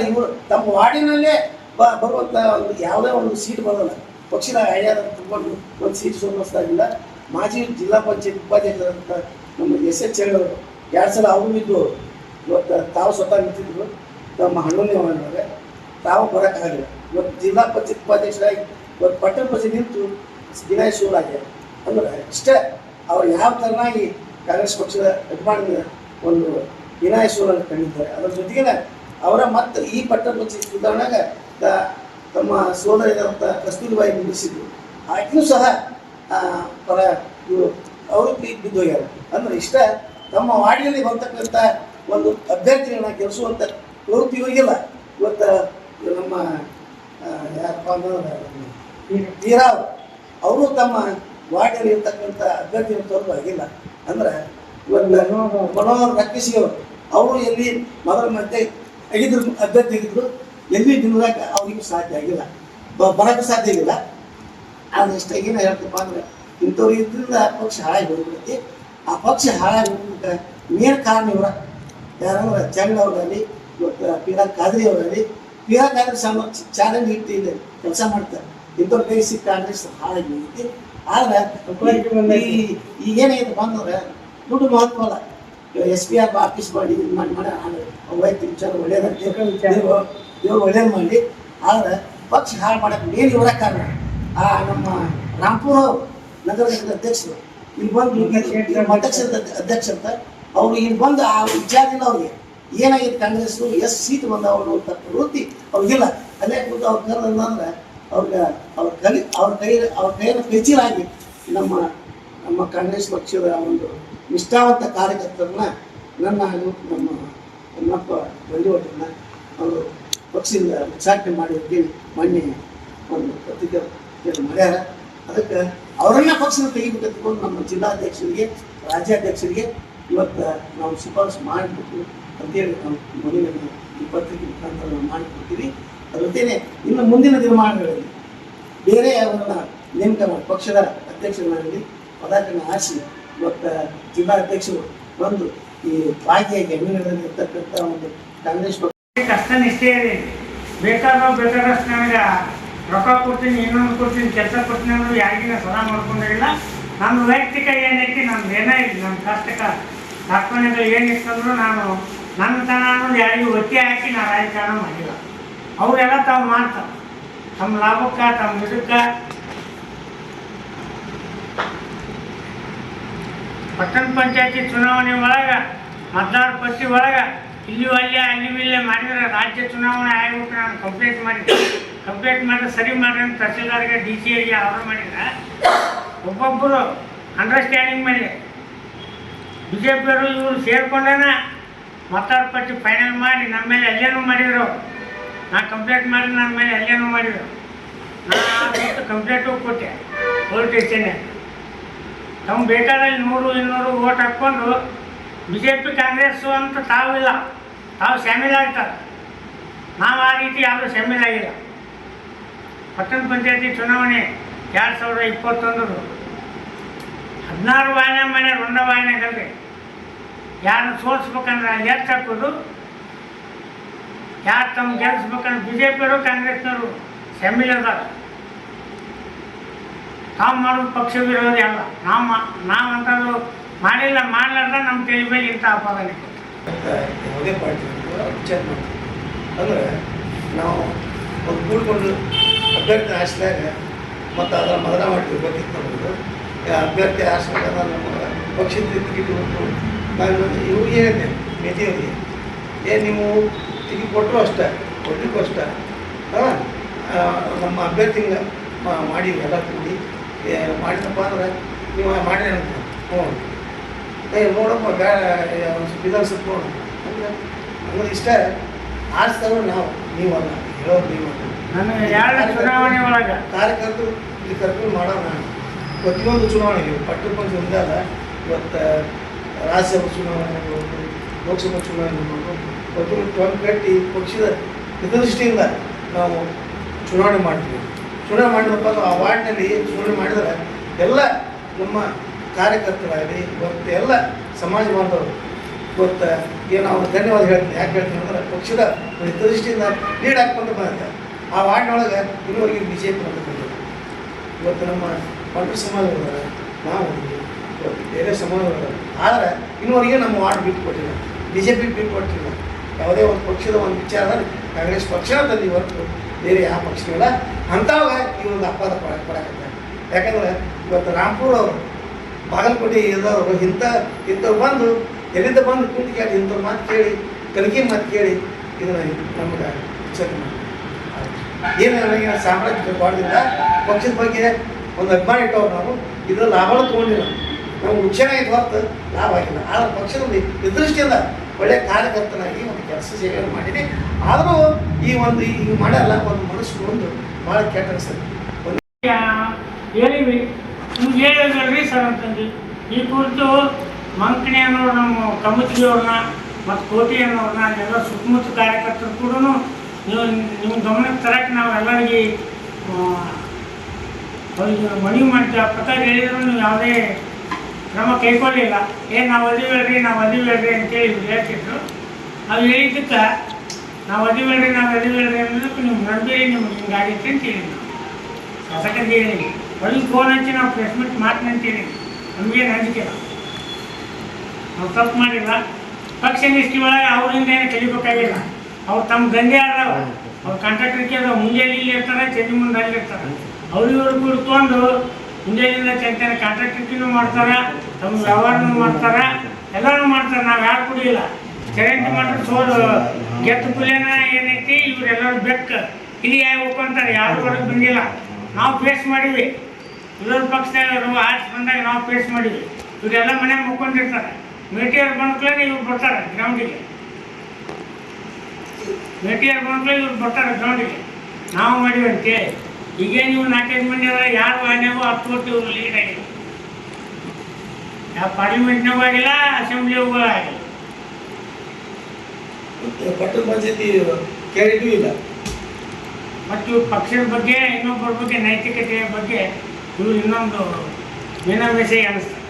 ಇವರು ತಮ್ಮ ವಾರ್ಡಿನಲ್ಲೇ ಬ- ಬರುವಂತ ಒಂದು ಯಾವುದೇ ಒಂದು ಸೀಟ್ ಬರೋಲ್ಲ. ಪಕ್ಷದ ಐಡಿಯಾದ ತಗೊಂಡು ಒಂದು ಸೀಟ್ ಸೋಲಿಸ್ತಾಗಿಲ್ಲ ಮಾಜಿ ಜಿಲ್ಲಾ ಪಂಚಾಯತ್ ಉಪಾಧ್ಯಕ್ಷರಂತ ನಮ್ಮ ಎಸ್ ಎಚ್ ಅವರು ಎರಡು ಸಲ ಅವರು ಬಿದ್ದು ಇವತ್ತು ತಾವು ಸ್ವತಃ ನಿಂತಿದ್ರು. ತಮ್ಮ ಹಣ್ಣುನೇ ಮಾಡಿದ್ದಾರೆ ತಾವು ಬರೋಕ್ಕಾಗಲಿಲ್ಲ ಇವತ್ತು ಜಿಲ್ಲಾ ಪಂಚಾಯತ್ ಉಪಾಧ್ಯಕ್ಷರಾಗಿ ಇವತ್ತು ಪಟ್ಟಣ ಪಂಚಾಯತ್ ನಿಂತು ವಿನಯ್ ಶಿವರಾಗ್ಯಾರ ಅಂದ್ರೆ ಇಷ್ಟೇ ಅವ್ರು ಯಾವ ಥರನಾಗಿ ಕಾಂಗ್ರೆಸ್ ಪಕ್ಷದ ಅಭಿಮಾನಿಗಳ ಒಂದು ವಿನಾಯ ಶಿವರನ್ನು ಕಂಡಿದ್ದಾರೆ. ಅದರ ಜೊತೆಗೆ ಅವರ ಮತ್ತೆ ಈ ಪಟ್ಟಣ ಪಂಚಾಯತ್ ಚುನಾವಣೆಗೆ ತಮ್ಮ ಸೋದರಿಯಾದಂಥ ಕಸ್ತೂರಿಬಾಯಿ ಮುಗಿಸಿದ್ರು. ಆಕೆಯೂ ಸಹ ಪರ ಇವರು, ಅವರು ಬಿದ್ದೋಗ್ಯಾರ ಅಂದ್ರೆ ಇಷ್ಟ, ತಮ್ಮ ವಾರ್ಡಿನಲ್ಲಿ ಬರ್ತಕ್ಕಂಥ ಒಂದು ಅಭ್ಯರ್ಥಿಗಳನ್ನ ಗೆಲ್ಲಿಸುವಂಥ ಪ್ರವೃತ್ತಿ ಹೋಗಿಲ್ಲ. ಇವತ್ತು ನಮ್ಮ ಯಾರಪ್ಪ ಅಂದ್ರೆ ಅವರು ತಮ್ಮ ವಾರ್ಡಲ್ಲಿ ಇರ್ತಕ್ಕಂಥ ಅಭ್ಯರ್ಥಿಯನ್ನು ತೋರಿಸು ಆಗಿಲ್ಲ ಅಂದ್ರೆ ಇವತ್ತು ಮನೋಹರ್ ಅವರು ಅವರು ಎಲ್ಲಿ ಮೊದಲ ಮಧ್ಯೆ ಆಗಿದ್ರು ಅಭ್ಯರ್ಥಿ ತೆಗೆದ್ರು ಎಲ್ಲಿ ನಿಲ್ಲಕ್ಕೆ ಅವ್ರಿಗೆ ಸಾಧ್ಯ ಆಗಿಲ್ಲ. ಬರೋಕ್ಕೆ ಸಾಧ್ಯ ಆಗಿಲ್ಲ. ಆದ್ರೆ ಇಷ್ಟ ಏನು ಹೇಳ್ತಪ್ಪ ಅಂದ್ರೆ ಇಂಥವ್ರು ಇದ್ರಿಂದ ಆ ಪಕ್ಷ ಹಾಳಾಗಿ ಹೋಗ್ಬಿಡುತ್ತೆ. ಆ ಪಕ್ಷ ಹಾಳಾಗಿ ಹೋಗ್ಬಿಟ್ಟ ಮೇನ್ ಕಾರಣ ಇವರ. ಯಾರಂದ್ರೆ ಚಂಗ್ ಅವರಲ್ಲಿ ಇವತ್ತು ಪೀರಾ ಕಾದ್ರಿ ಅವರಲ್ಲಿ ಪೀರಾ ಕಾದ್ರಿ ಸಮ ಚಾಲೆಂಜ್ ಇಟ್ಟು ಇಲ್ಲಿ ಕೆಲಸ ಮಾಡ್ತಾರೆ. ಇಂಥವ್ರ ಕೈ ಸಿಕ್ಕ ಕಾಂಗ್ರೆಸ್ ಹಾಳಾಗಿ ಹೋಗುತ್ತೆ ಆದ್ರೆ ಈ ಈಗೇನಾಗಿದೆ ಬಂದ್ರೆ ದುಡ್ಡು ಮಹತ್ವ ಅಲ್ಲ ಎಸ್ ಪಿ ಆರ್ ಆಫೀಸ್ ಮಾಡಿ ಇದು ಮಾಡಿ ಮಾಡಿ ವೈದ್ಯ ವಿಚಾರ ಒಳ್ಳೇದಂತ ಇವ್ರು ಒಳ್ಳೇದು ಮಾಡಿ. ಆದ್ರೆ ಪಕ್ಷ ಹಾಳು ಮಾಡಕ್ಕೆ ಮೇನ್ ಇವರ ಕಾರಣ ಆ ನಮ್ಮ ರಾಮ್ಪುರ ನಗರ ಅಧ್ಯಕ್ಷರು. ಇಲ್ಲಿ ಬಂದು ಅಧ್ಯಕ್ಷ ಅಧ್ಯಕ್ಷ ಅಂತ ಅವ್ರು ಇಲ್ಲಿ ಬಂದು ಆ ವಿಚಾರದಿಂದ ಅವ್ರಿಗೆ ಏನಾಗಿದೆ ಕಾಂಗ್ರೆಸ್ ಎಷ್ಟು ಸೀಟ್ ಬಂದಾವ ಅಂತ ಪ್ರವೃತ್ತಿ ಅವ್ರಿಗಿಲ್ಲ. ಅಲ್ಲೇ ಕೂತು ಅವ್ರ ಕರೆದ ಅಂದ್ರೆ ಅವ್ರಿಗೆ ಅವ್ರ ಕಲಿ ಅವ್ರ ಕೈ ಅವ್ರ ಕೈಯನ್ನು ಕೈಚೀಲಾಗಿ ನಮ್ಮ ನಮ್ಮ ಕಾಂಗ್ರೆಸ್ ಪಕ್ಷದ ಒಂದು ನಿಷ್ಠಾವಂತ ಕಾರ್ಯಕರ್ತರನ್ನ ನನ್ನ ಹಾಗೂ ನಮ್ಮ ನನ್ನಪ್ಪ ಬಂದಿವಟ್ಟನ್ನ ಅವರು ಪಕ್ಷದಿಂದ ಉಚ್ಚಾಟನೆ ಮಾಡಿದ್ವಿ ಮೊನ್ನೆ ಒಂದು ಪತ್ರಿಕೆ ಮಾಡ್ಯಾರ. ಅದಕ್ಕೆ ಅವರನ್ನ ಪಕ್ಷದ ತೆಗಿಬೇಕಂತಕೊಂಡು ನಮ್ಮ ಜಿಲ್ಲಾಧ್ಯಕ್ಷರಿಗೆ, ರಾಜ್ಯಾಧ್ಯಕ್ಷರಿಗೆ ಇವತ್ತು ನಾವು ಶಿಫಾರಸು ಮಾಡಿಬಿಟ್ಟು ಅಂತೇಳಿ ನಾವು ಮನೆಯನ್ನು ಈ ಪತ್ರಿಕೆ ಮುಖಾಂತರ ನಾವು ಮಾಡಿಕೊಡ್ತೀವಿ ಜೊತೆನೆ ಇನ್ನು ಮುಂದಿನ ದಿನಮಾನಗಳಲ್ಲಿ ಬೇರೆ ಅವರನ್ನ ನೇಮಕ ಮಾಡಿ, ಪಕ್ಷದ ಅಧ್ಯಕ್ಷರನ್ನಾಗಲಿ ಪದಾರ್ಥ ಆರಿಸಿ ಇವತ್ತು ಜಿಲ್ಲಾಧ್ಯಕ್ಷರು ಬಂದು ಈ ಭಾಗಿಯಾಗಿ ಇರ್ತಕ್ಕಂಥ ಒಂದು ಕಾಂಗ್ರೆಸ್ ಕಷ್ಟ ನಿಷ್ಠೆ ಇದೆ. ಬೇಕಾದವ್ ಬೇಕಾದಷ್ಟು ನನಗೆ ರೊಕ್ಕ ಕೊಡ್ತೀನಿ, ಇನ್ನೊಂದು ಕೊಡ್ತೀನಿ, ಕೆಲಸ ಕೊಡ್ತೀನಿ ಅಂದ್ರೆ ಯಾರಿಗಿನ ಸದಾ ಮಾಡ್ಕೊಂಡಿಲ್ಲ ನನ್ನ ವೈಯಕ್ತಿಕ ಏನೈತಿ ನಮ್ದು ಏನೇ ಇಲ್ಲ ನನ್ನ ಕಷ್ಟಕ್ಕೆ ದಾಖಲೆಗಳು ಏನಿತ್ತಂದ್ರೂ ನಾನು ನನ್ನ ತನ ಅನ್ನೋದು ಯಾರಿಗೂ ಒತ್ತಿ ಹಾಕಿ ನಾನು ರಾಜಕಾರಣ ಮಾಡಿಲ್ಲ. ಅವರೆಲ್ಲ ತಾವು ಮಾಡ್ತಾರೆ. ತಮ್ಮ ಲಾಭಕ್ಕೆ, ತಮ್ಮ ಇದಕ್ಕೆ ಪಟ್ಟಣ ಪಂಚಾಯತಿ ಚುನಾವಣೆ ಒಳಗೆ, ಮತದಾರ ಪಟ್ಟಿ ಒಳಗೆ, ಇಲ್ಲಿ ಅಲ್ಲಿ ಅಲ್ಲಿ ಇಲ್ಲೇ ಮಾಡಿದರೆ ರಾಜ್ಯ ಚುನಾವಣೆ ಆಯೋಗಕ್ಕೆ ನಾನು ಕಂಪ್ಲೇಂಟ್ ಮಾಡಿದ್ದೆ. ಕಂಪ್ಲೇಂಟ್ ಮಾಡಿದ್ರೆ ಸರಿ ಮಾಡ್ರಿ ಅಂತ ತಹಸೀಲ್ದಾರ್ಗೆ, ಡಿ ಸಿ ಐಗೆ ಆರ್ಡರ್ ಮಾಡಿದ್ರೆ ಒಬ್ಬೊಬ್ಬರು ಅಂಡರ್ಸ್ಟ್ಯಾಂಡಿಂಗ್ ಮೇಲೆ ಬಿ ಜೆ ಪಿಯವರು ಇವರು ಸೇರ್ಕೊಂಡೇನ, ಮತದಾರ ಪಟ್ಟಿ ಫೈನಲ್ ಮಾಡಿ ನನ್ನ ಮೇಲೆ ಅಲ್ಲೇನೂ ಮಾಡಿದ್ರು. ನಾನು ಕಂಪ್ಲೇಂಟ್ ಮಾಡಿ ನನ್ನ ಮೇಲೆ ಅಲ್ಲೇನೂ ಮಾಡಿದ್ರು. ನಾನು ಕಂಪ್ಲೇಂಟು ಕೊಟ್ಟೆ ಪೊಲೀಸ್ ಸ್ಟೇಷನ್ನೇ ತಮ್ಮ ಬೇಕಾದಲ್ಲಿ ನೂರು ಇನ್ನೂರು ಓಟ್ ಹಾಕ್ಕೊಂಡು ಬಿ ಜೆ ಪಿ ಕಾಂಗ್ರೆಸ್ಸು ಅಂತ ತಾವಿಲ್ಲ ತಾವು ಶಾಮೀಲ್ ಆಗ್ತಾರೆ. ನಾವು ಆ ರೀತಿ ಯಾರೂ ಶಾಮೀಲ್ ಆಗಿಲ್ಲ. ಪಟ್ಟಣ ಪಂಚಾಯತಿ ಚುನಾವಣೆ ಎರಡು ಸಾವಿರದ ಇಪ್ಪತ್ತೊಂದರು ಹದಿನಾರು ವಾಯನೆ ಮನೆ, ರುಂಡ ವಾಯನೆಗಲ್ರಿ ಯಾರು ಸೋಲಿಸ್ಬೇಕಂದ್ರೆ ಎಷ್ಟು ಹಾಕೋದು. ಯಾರು ತಮ್ಮ ಗೆಲ್ಲಿಸ್ಬೇಕಂದ್ರೆ ಬಿ ಜೆ ಪಿಯವರು ಕಾಂಗ್ರೆಸ್ನವರು ಶಾಮೀಲ್ ಅದಾರ. ತಾವು ಮಾಡೋದು ಪಕ್ಷ ವಿರೋಧಿ ಅಲ್ಲ. ನಾವು ನಾವು ಅಂಥದ್ದು ಮಾಡಿಲ್ಲ, ಮಾಡಲಾರ್ದ ನಮ್ಮ ತಲೆ ಮೇಲೆ ಇಂಥ ಅಪಾದನೆ ಯಾವುದೇ ಪಾರ್ಟಿ ವಿಚಾರ ಮಾಡ್ತೀವಿ ಅಂದ್ರೆ ನಾವು ಒಂದು ಕೂಡ್ಕೊಂಡು ಅಭ್ಯರ್ಥಿ ಆರಿಸಿದಾಗ ಮತ್ತು ಅದರ ಮದನ ಮಾಡ್ತೀವಿ ಗೊತ್ತಿತ್ತು ನಮ್ಮದು ಅಭ್ಯರ್ಥಿ ಆರಿಸ್ಬೇಕಾದ್ರೆ ನಮ್ಮ ಪಕ್ಷದ ಟಿಕೆಟ್ ಕೊಟ್ಟು ನಾನು ಇವ್ರಿಗೆ ಹೇಳಿದೆ ಮೇದಿಯವರಿಗೆ ಏ ನೀವು ಟಿಕೆಟ್ ಕೊಟ್ಟರು ಅಷ್ಟೇ ಕೊಟ್ಟಕ್ಕೂ ಅಷ್ಟೇ. ನಮ್ಮ ಅಭ್ಯರ್ಥಿ ಮಾಡಿ ಎಲ್ಲ ಮಾಡಿದಪ್ಪ ಅಂದ್ರೆ ನೀವು ಮಾಡಿ ಅಂತ. ಏ ನೋಡಪ್ಪ ಬ್ಯಾ ವಿಧಾನಸಭೆ ನೋಡು. ಅಂದ್ರೆ ಅಂದ್ರೆ ಇಷ್ಟ. ಆರಿಸ್ತಾರೋ ನಾವು ನೀವಲ್ಲ ಹೇಳೋರು ನೀವಲ್ಲ. ನನಗೆ ಎರಡು ಚುನಾವಣೆ ಒಳಗೆ. ಕಾರ್ಯಕರ್ತರು ಇಲ್ಲಿ ಕರ್ಕೊಂಡು ಮಾಡೋಣ. ಪ್ರತಿಯೊಂದು ಚುನಾವಣೆಗೆ ಪಟ್ಟು ಪಂಚ ಒಂದೇ ಅಲ್ಲ ಇವತ್ತು ರಾಜ್ಯಸಭಾ ಚುನಾವಣೆ ಇರ್ಬೋದು ಲೋಕಸಭಾ ಚುನಾವಣೆ ಇರ್ಬೋದು ಪ್ರತಿಯೊಂದು ಟೊನ್ ಕಟ್ಟಿ ಪಕ್ಷದ ಹಿತದೃಷ್ಟಿಯಿಂದ ನಾವು ಚುನಾವಣೆ ಮಾಡ್ತೀವಿ. ಚುನಾವಣೆ ಮಾಡಿದ್ರಪ್ಪ ಆ ವಾರ್ಡ್ನಲ್ಲಿ ಚುನಾವಣೆ ಮಾಡಿದ್ರೆ ಎಲ್ಲ ನಮ್ಮ ಕಾರ್ಯಕರ್ತರಾಗಲಿ ಇವತ್ತು ಎಲ್ಲ ಸಮಾಜ ಬಾಂಧವರು ಇವತ್ತು ಏನು ಅವ್ರು ಧನ್ಯವಾದ ಹೇಳ್ತೀನಿ. ಯಾಕೆ ಹೇಳ್ತೀನಿ ಅಂದ್ರೆ ಪಕ್ಷದ ದೃಷ್ಟಿಯಿಂದ ಲೀಡ್ ಹಾಕ್ಕೊಂಡು ಬಂದ ಆ ವಾರ್ಡ್ನೊಳಗೆ ಇನ್ನೂವರೆಗೆ ಬಿ ಜೆ ಪಿ ಬಂದಿದೆ. ಇವತ್ತು ನಮ್ಮ ಪಂಡ್ರ ಸಮಾಜದವರು, ನಾವು ಇವತ್ತು ಬೇರೆ ಸಮಾಜದವರು. ಆದರೆ ಇನ್ನೂವರೆಗೆ ನಮ್ಮ ವಾರ್ಡ್ ಬಿಟ್ಟು ಕೊಟ್ಟಿಲ್ಲ. ಬಿ ಜೆ ಪಿ ಬಿಟ್ಟು ಕೊಟ್ಟಿಲ್ಲ. ಯಾವುದೇ ಒಂದು ಪಕ್ಷದ ಒಂದು ವಿಚಾರದಲ್ಲಿ ಕಾಂಗ್ರೆಸ್ ಪಕ್ಷದಲ್ಲಿ ಹೊರತು ಬೇರೆ ಯಾವ ಪಕ್ಷಗಳ ಅಂಥವಾಗ ಈ ಒಂದು ಅಪವಾದ ಪಡ ಯಾಕಂದ್ರೆ ಇವತ್ತು ರಾಮ್ಪುರ್ ಅವರು ಬಾಗಲಕೋಟೆ ಇದ್ದವರು ಇಂಥ, ಇಂಥವ್ರು ಬಂದು, ಎಲ್ಲಿಂದ ಬಂದು ಕುಂತು ಕೇಳಿ, ಇಂಥವ್ರು ಮಾತು ಕೇಳಿ, ಕಲಿಕೆ ಮಾತು ಕೇಳಿ ಇದನ್ನ ನಮ್ಗೆ ವಿಚಾರ ಮಾಡಿ ಏನು ನನಗೆ ಸಾಮ್ರಾಜ್ಯ ಬಾಡ್ದಿಂದ ಪಕ್ಷದ ಬಗ್ಗೆ ಒಂದು ಅಭಿಮಾನ ಇಟ್ಟವ್ರು ನಾವು ಇದ್ರ ಲಾಭ ತೊಗೊಂಡಿಲ್ಲ. ನಮ್ಗೆ ಉಚ್ಚನ ಇದ್ದು ಹೊತ್ತು ಲಾಭ ಆಗಿಲ್ಲ. ಆದ್ರೆ ಪಕ್ಷದಲ್ಲಿ ಒಂದು ದೃಷ್ಟಿಯಿಂದ ಒಳ್ಳೆಯ ಕಾರ್ಯಕರ್ತನಾಗಿ ಒಂದು ಕೆಲಸ ಸೇವೆಯನ್ನು ಮಾಡಿದೆ. ಆದರೂ ಈ ಒಂದು ಈಗ ಮಾಡಲ್ಲ, ಒಂದು ಮನಸ್ಸು ಒಂದು ಭಾಳ ಕೆಟ್ಟ ಅನಿಸ್ತದೆ ಒಂದು ನಿಮ್ಗೆ ಹೇಳಿದ್ರಲ್ರಿ ಸರ್ ಅಂತಂದು. ಈ ಕುರಿತು ಮಂಕಣಿ ಅನ್ನೋರು ನಮ್ಮ ಕಮತಿಯವ್ರನ್ನ ಮತ್ತು ಕೋಟಿ ಅನ್ನೋರನ್ನ ಎಲ್ಲ ಸುತ್ತಮುತ್ತ ಕಾರ್ಯಕರ್ತರು ಕೂಡ ನೀವು ನಿಮ್ಮ ಗಮನಕ್ಕೆ ತರಕ್ಕೆ ನಾವು ಎಲ್ಲರಿಗೆ ಮನವಿ ಮಾಡ್ತೀವಿ. ಆ ಪ್ರಕಾರ ಹೇಳಿದ್ರು, ನೀವು ಯಾವುದೇ ಕ್ರಮ ಕೈಕೊಳ್ಳಿಲ್ಲ ಏನು ನಾವು ಹೇಳ್ರಿ ನಾವು ಹೇಳ್ರಿ ಅಂತೇಳಿ ಹೇಳ್ತಿದ್ರು. ನಾವು ಹೇಳಿದ್ದಕ್ಕೆ, ನಾವು ಒದಿಬೇಡ್ರಿ ನಾವು ಹೇಳ್ರಿ ಅನ್ನೋದಕ್ಕೆ ನೀವು ನಡ್ಬೇಡಿ ನಿಮ್ಗೆ ಹಿಂಗಾಗಿತ್ತು ಅಂತ ಹೇಳಿ ನಾವು ಶಾಸಕರಿಗೆ ಹೇಳಿ. ಒಳ್ಳೆ ಫೋನ್ ಹಚ್ಚಿ ನಾವು ಪ್ರೆಸ್ ಮೀಟ್ ಮಾಡ್ತೀನಿ ಅಂತ ನಮಗೇನು ಅಂಜಿಕೆ. ನಾವು ತಪ್ಪು ಮಾಡಿಲ್ಲ. ಪಕ್ಷ ನಿಷ್ಠಿ ಒಳಗೆ ಅವರಿಂದ ಏನು ಕಲಿಬೇಕಾಗಿಲ್ಲ ಅವ್ರು ತಮ್ಮ ದಂಧೆ ಆದವ ಅವ್ರು ಕಾಂಟ್ರಾಕ್ಟರ್ ಕೇಳಿದ್ರು ಮುಂಜಾನೆ ಇಲ್ಲಿ ಇರ್ತಾರೆ ಚಂದಿ ಮುಂದೆ ಅಲ್ಲಿರ್ತಾರೆ ಇರ್ತಾರೆ. ಅವ್ರು ಇವ್ರು ಕುಡ್ಕೊಂಡು ಚೈತನ್ಯ ಕಾಂಟ್ರಾಕ್ಟಿಂಗ್ ಮಾಡ್ತಾರೆ, ತಮ್ಮ ವ್ಯವಹಾರನೂ ಮಾಡ್ತಾರೆ ಎಲ್ಲರೂ ಮಾಡ್ತಾರೆ, ನಾವು ಯಾರು ಕುಡಿಯಿಲ್ಲ. ಕರೆಂಟ್ ಮಾಡ್ರೆ ಸೋಲು, ಗೆದ್ದು ಕುಲೇನ ಏನೈತಿ, ಇವರೆಲ್ಲರೂ ಬೆಕ್ಕ. ಇಲ್ಲಿ ಆಗ್ಬೇಕು ಅಂತಾರೆ ಯಾರು ಹೊರಗೆ ಬಂದಿಲ್ಲ. ನಾವು ಫೇಸ್ ಮಾಡಿವಿ. ವಿರೋಧ ಪಕ್ಷದವರು ಆರ್ಟ್ಸ್ ಬಂದಾಗ ನಾವು ಫೇಸ್ ಮಾಡಿವಿ. ಇವರೆಲ್ಲ ಮನೆ ಮುಕ್ಕೊಂಡಿರ್ತಾರೆ. ಮೆಟೀರಿಯಲ್ ಬಂದ್ಕಲೇ ಇವ್ರು ಬರ್ತಾರೆ ಗ್ರೌಂಡಿಗೆ ಮೆಟೀರಿಯಲ್ ಬಂದ್ಕಲೇ ಇವ್ರು ಬರ್ತಾರೆ ಗ್ರೌಂಡಿಗೆ ನಾವು ಮಾಡಿವಿ ಈಗೇನು ನೀವು ನಾಲ್ಕೈದು ಮಂದಿ ಅದ ಯಾರು ಆನೆಗೂ ಹತ್ತು ಕೊಟ್ಟು ಇವ್ರು ಲೀಡ್ ಆಗಿಲ್ಲ ಯಾವ ಪಾರ್ಲಿಮೆಂಟ್ನಾಗೂ ಆಗಿಲ್ಲ ಅಸೆಂಬ್ಲಿಗೂ ಆಗಿಲ್ಲ. ಪಟ್ಟಣ ಪಂಚಾಯತಿ ಕ್ಯಾರಿಟೂ ಇಲ್ಲ. ಮತ್ತು ಪಕ್ಷದ ಬಗ್ಗೆ ಇನ್ನೊಬ್ಬರ ಬಗ್ಗೆ ನೈತಿಕತೆಯ ಬಗ್ಗೆ ಇವರು ಇನ್ನೊಂದು ಮೀನಾಮೇಷ ಅನಿಸ್ತಾರೆ